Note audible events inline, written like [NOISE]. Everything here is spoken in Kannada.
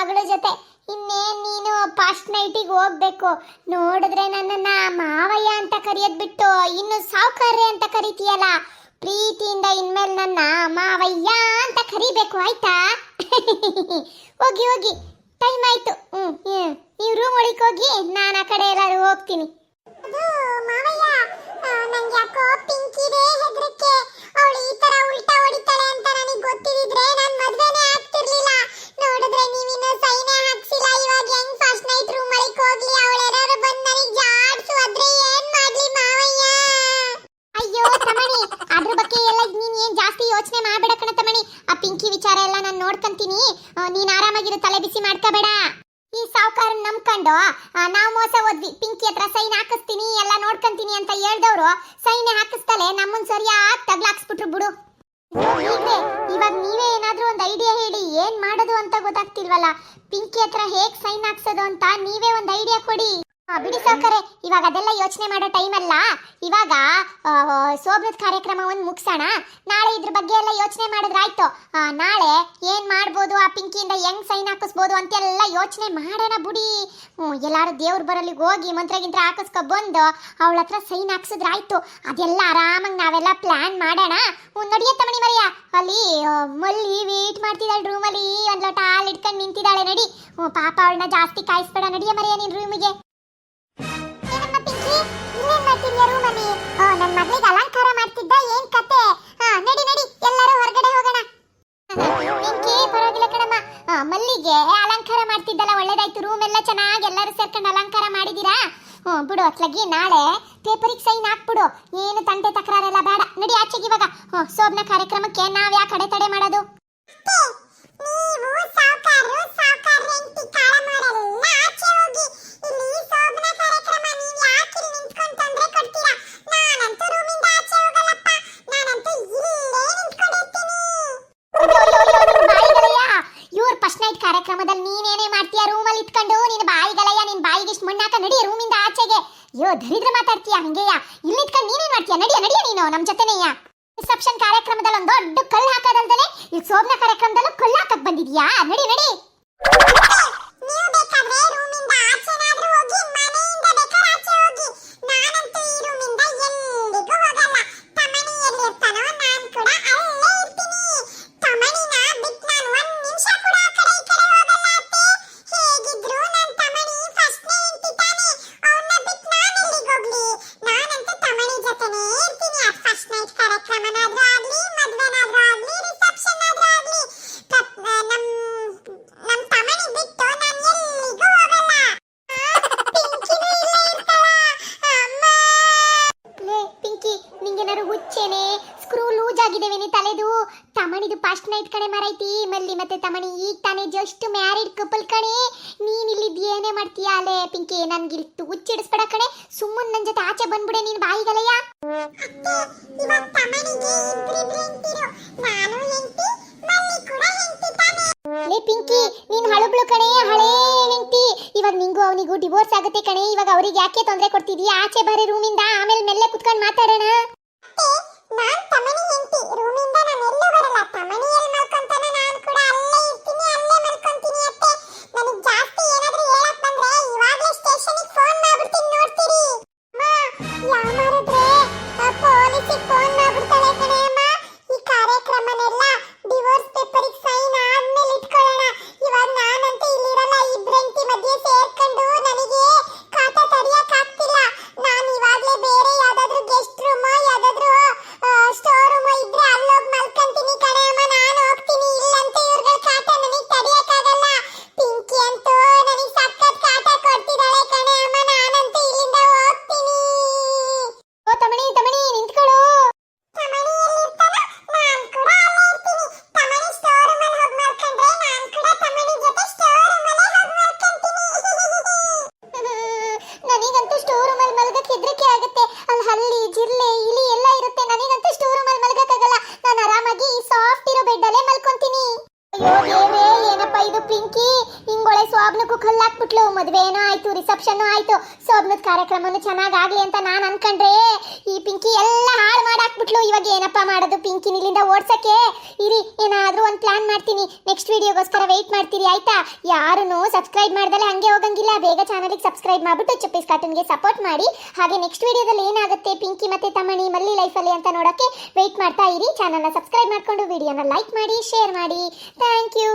ಮಗಳ ಜೊತೆ. ಇನ್ನೇನ್ ನೀನು ಫಸ್ಟ್ ನೈಟಿಗೆ ಹೋಗ್ಬೇಕು? ನೋಡಿದ್ರೆ ನನ್ನನ್ನ ಮಾವಯ್ಯ ಅಂತ ಕರೆಯೋದು ಬಿಟ್ಟು ಇನ್ನು ಸಾವುಕಾರ್ಯ ಅಂತ ಕರಿತೀಯಲ್ಲ? ಪ್ರೀತಿಯಿಂದ ಇನ್ಮೇಲೆ ನನ್ನ ಮಾವಯ್ಯ ಅಂತ ಕರಿಬೇಕು, ಆಯ್ತಾ? [LAUGHS] ಹೋಗಿ ಹೋಗಿ. ಟೈಮ್ ಆಯ್ತು. ಹ್ಮ್ ಹ್ಮ್. ನೀವು ರೂಮ್ ಒಳಗೆ ಹೋಗಿ ನಾನು ಆ ಕಡೆ ಎಲ್ಲಾರು ಹೋಗ್ತೀನಿ. ಮಾವಯ್ಯ ನಂಗೆ ಯಾಕೋ ನಾನು ನೋಡ್ಕಂತೀನಿ. ನೀನು ಆರಾಮಾಗಿರು, ತಲೆ ಬಿಸಿ ಮಾಡ್ಕೋಬೇಡ. ಈ ಸಾವುಕಾರ ನಂಬ್ಕೊಂಡು ನಾವು ಮೋಸ ಹೋದ್ವಿ. ಪಿಂಕಿ ಹತ್ರ ಸೈನ್ ಹಾಕಿಸ್ತೀನಿ, ಎಲ್ಲ ನೋಡ್ಕಂತೀನಿ ಅಂತ ಹೇಳ್ದವ್ರು, ಸೈನ್ ಹಾಕಿಸ್ತಲೆ ನಮ್ಮನ್ ಸರಿಯಾಗಿ ತಗ್ಲಾಕ್ಸ್ಬಿಟ್ರು ಬಿಡು. ಇವಾಗ ನೀವೇ ಏನಾದ್ರೂ ಒಂದು ಐಡಿಯಾ ಹೇಳಿ, ಏನ್ ಮಾಡೋದು ಅಂತ ಗೊತ್ತಾಗ್ತಿಲ್ವಲ್ಲ? ಪಿಂಕಿ ಹತ್ರ ಹೇಗ್ ಸೈನ್ ಹಾಕ್ಸೋದು ಅಂತ ನೀವೇ ಒಂದು ಐಡಿಯಾ ಬಿಡಿ ಸಾಕರೆ ಇವಾಗ ಅದೆಲ್ಲ ಯೋಚನೆ ಮಾಡೋ ಟೈಮ್ ಅಲ್ಲ. ಇವಾಗ ಸೋಬ್ರದ ಕಾರ್ಯಕ್ರಮ ಒಂದು ಮುಗಿಸೋಣ. ನಾಳೆ ಇದ್ರ ಬಗ್ಗೆ ಎಲ್ಲ ಯೋಚನೆ ಮಾಡಿದ್ರಾಯ್ತು. ನಾಳೆ ಏನ್ ಮಾಡ್ಬೋದು ಆ ಪಿಂಕಿಯಿಂದ ಹೆಂಗ್ ಸೈನ್ ಹಾಕಿಸ್ಬೋದು ಅಂತೆಲ್ಲ ಯೋಚನೆ ಮಾಡೋಣ ಬಿಡಿ. ಎಲ್ಲಾರು ದೇವ್ರ ಬರಲಿಗೆ ಹೋಗಿ ಮಂತ್ರ ಗಿಂತ್ರ ಹಾಕಿಸ್ಕೊ ಬಂದು ಅವಳ ಹತ್ರ ಸೈನ್ ಹಾಕ್ಸಿದ್ರಾಯ್ತು. ಅದೆಲ್ಲ ಆರಾಮಾಗಿ ನಾವೆಲ್ಲ ಪ್ಲಾನ್ ಮಾಡೋಣ. ನಡಿಯ ತಮಣಿ ಮರಿಯ. ಅಲ್ಲಿ ಮಲ್ಲಿ ವೇಟ್ ಮಾಡ್ತಿದ್ದಾಳೆ ರೂಮಲ್ಲಿ ಒಂದು ಲೋಟ ಹಾಲು ಇಟ್ಕೊಂಡು ನಿಂತಿದ್ದಾಳೆ, ನಡಿ. ಪಾಪ ಅವಳನ್ನ ಜಾಸ್ತಿ ಕಾಯಿಸ್ಬೇಡ. ನಡಿಯ ಮರಿಯ ನಿನ್ ರೂಮಿಗೆ ಮಲ್ಲಿಗೆ ಅಲಂಕಾರ ಮಾಡ್ತಿದ್ದಲ್ಲ, ಒಳ್ಳೇದಾಯ್ತು. ರೂಮ್ ಎಲ್ಲ ಚೆನ್ನಾಗಿ ಎಲ್ಲರೂ ಸೇರ್ಕೊಂಡು ಅಲಂಕಾರ ಮಾಡಿದೀರಾ? ಹ್ಞೂ, ಬಿಡು ಅತ್ಲಗಿ ನಾಳೆ ಪೇಪರಿಗೆ ಸೈನ್ ಹಾಕ್ಬಿಡು. ಏನು ತಂಟೆ ತಕರಾರೆಲ್ಲ ಬೇಡ. ನಡಿ ಆಚೆಗೆ ಇವಾಗ. ಹ್ಞೂ ಸೋಬ್ನ ಕಾರ್ಯಕ್ರಮಕ್ಕೆ ನಾವ್ ಯಾಕೆ ಅಡೆತಡೆ ಮಾಡೋದು? ಕಾರ್ಯಕ್ರಮದಲ್ಲಿ ನೀನೇನೇ ಮಾಡ್ತೀಯ? ರೂಮಲ್ಲಿ ಇಟ್ಕೊಂಡು ನಿನ್ನ ಬಾಯಿಗಳಯ್ಯ ನಿನ್ನ ಬಾಯಿಗೆ ಇಷ್ಟು ಮಣ್ಣಾಕ ನಡಿ ರೂಮಿಂದ ಆಚೆಗೆ. ಅಯ್ಯೋ, ದರಿದ್ರ ಮಾತಾಡ್ತೀಯ ಹಂಗೆಯ? ಇಲ್ಲಿ ಇಟ್ಕೊಂಡು ನೀನೇನ್ ಮಾಡ್ತೀಯ? ನಡಿಯ ನಡಿಯ ನೀನು ನಮ್ಮ ಜೊತೆನೆಯ? ರಿಸೆಪ್ಷನ್ ಕಾರ್ಯಕ್ರಮದಲ್ಲಿ ಒಂದು ದೊಡ್ಡ ಕಲ್ಲು ಹಾಕೋದಲ್ದೇನೆ ಈ ಸೋಬ್ನ ಕಾರ್ಯಕ್ರಮದಲ್ಲೂ ಕಲ್ಲು ಹಾಕಕ್ ಬಂದಿದ್ಯಾ? ನಡಿ ನಡಿ. ನೀವು ಬೇಕಾದ್ರೆ ರೂಮಿಂದ ಆಚೆನಾದ್ರೂ ಹೋಗಿ ಕಣೆ ಮರೈತಿ ಮಲ್ಲಿ ಮತ್ತೆ ತಮಣಿ. ಈಗ ತಾನೇ ಜಸ್ಟ್ ಮ್ಯಾರಿಡ್ ಕಪಲ್ ಕಣೆ. ನೀನ್ ಇಲ್ಲಿ ಏನೇ ಮಾಡ್ತೀಯ ಅಲೆ ಪಿಂಕಿ? ನನ್ಗೆ ಇಲ್ಲಿ ಹುಚ್ಚಿಡಿಸ್ಬೇಡ ಕಣೆ. ಸುಮ್ಮನ್ ನನ್ ಜೊತೆ ಆಚೆ ಬಂದ್ಬಿಡೆ ನೀನ್ ಬಾಯಿಗಲಯ್ಯ. ಲೇ ಪಿಂಕಿ ನೀನ್ ಹಳಬ್ಳು ಕಣೆ ಹಳೇ ಹೆಂಡ್ತಿ. ಇವಾಗ ನಿಂಗೂ ಅವನಿಗೂ ಡಿವೋರ್ಸ್ ಆಗುತ್ತೆ ಕಣೆ. ಇವಾಗ ಅವ್ರಿಗೆ ಯಾಕೆ ತೊಂದರೆ ಕೊಡ್ತಿದೀಯ? ಆಚೆ ಬರೀ ರೂಮಿಂದ ಆಮೇಲೆ ಮೆಲ್ಲೆ ಕುತ್ಕೊಂಡು ಮಾತಾಡೋಣ. ನಾನ್ ತಮನಿ ಹೆಂಡತಿ. ರೂಮಿಂದ ನಾನು ಎಲ್ಲೂ ಬರಲ್ಲ. ತಮಣಿ ಎಲ್ಲಿ ಮಲ್ಕೊಂತಾನೆ ನಾನು ಕೂಡ ಅಲ್ಲೇ. ಹಲ್ಲಿ ಜಿರ್ಲೆ ಇಲಿ ಎಲ್ಲ ಸೋಬ್ನಕ್ಕೂ ಬಿಟ್ಲು ಮದುವೆ ಏನೋ ಆಯ್ತು ರಿಸೆಪ್ಷನ್ ಆಯ್ತು. ಸೋಬ್ನದ ಕಾರ್ಯಕ್ರಮನು ಚೆನ್ನಾಗಾಗ್ಲಿ ಅಂತ ನಾನು ಅನ್ಕೊಂಡ್ರೆ ಈ ಪಿಂಕಿ ಎಲ್ಲ ಹಾಳು ಮಾಡಾಕ್ಬಿಟ್ಲು. ಇವಾಗ ಏನಪ್ಪ ಮಾಡೋದು ಪಿಂಕಿ ಇಲ್ಲಿಂದ ಓಡ್ಸಕ್ಕೆ? ಇರಿ, ಏನಾದರೂ ಒಂದು ಪ್ಲಾನ್ ಮಾಡ್ತೀನಿ. ನೆಕ್ಸ್ಟ್ ವಿಡಿಯೋಗೋಸ್ಕರ ವೆಯ್ಟ್ ಮಾಡ್ತೀರಿ, ಆಯ್ತಾ? ಯಾರೂ ಸಬ್ಸ್ಕ್ರೈಬ್ ಮಾಡ್ದಲೆ ಹಂಗೆ ಹೋಗಂಗಿಲ್ಲ. ಬೇಗ ಚಾನಲ್ಗೆ ಸಬ್ಸ್ಕ್ರೈಬ್ ಮಾಡಿಬಿಟ್ಟು ಚುಪ್ಪೀಸ್ ಕಾರ್ಟೂನ್ಗೆ ಸಪೋರ್ಟ್ ಮಾಡಿ. ಹಾಗೆ ನೆಕ್ಸ್ಟ್ ವಿಡಿಯೋದಲ್ಲಿ ಏನಾಗುತ್ತೆ ಪಿಂಕಿ ಮತ್ತೆ ತಮ್ಮಣಿ ಮಲ್ಲಿ ಲೈಫಲ್ಲಿ ಅಂತ ನೋಡೋಕ್ಕೆ ವೆಯ್ಟ್ ಮಾಡ್ತಾ ಇರಿ. ಚಾನಲ್ನ ಸಬ್ಸ್ಕ್ರೈಬ್ ಮಾಡ್ಕೊಂಡು ವಿಡಿಯೋನ ಲೈಕ್ ಮಾಡಿ ಶೇರ್ ಮಾಡಿ. Thank you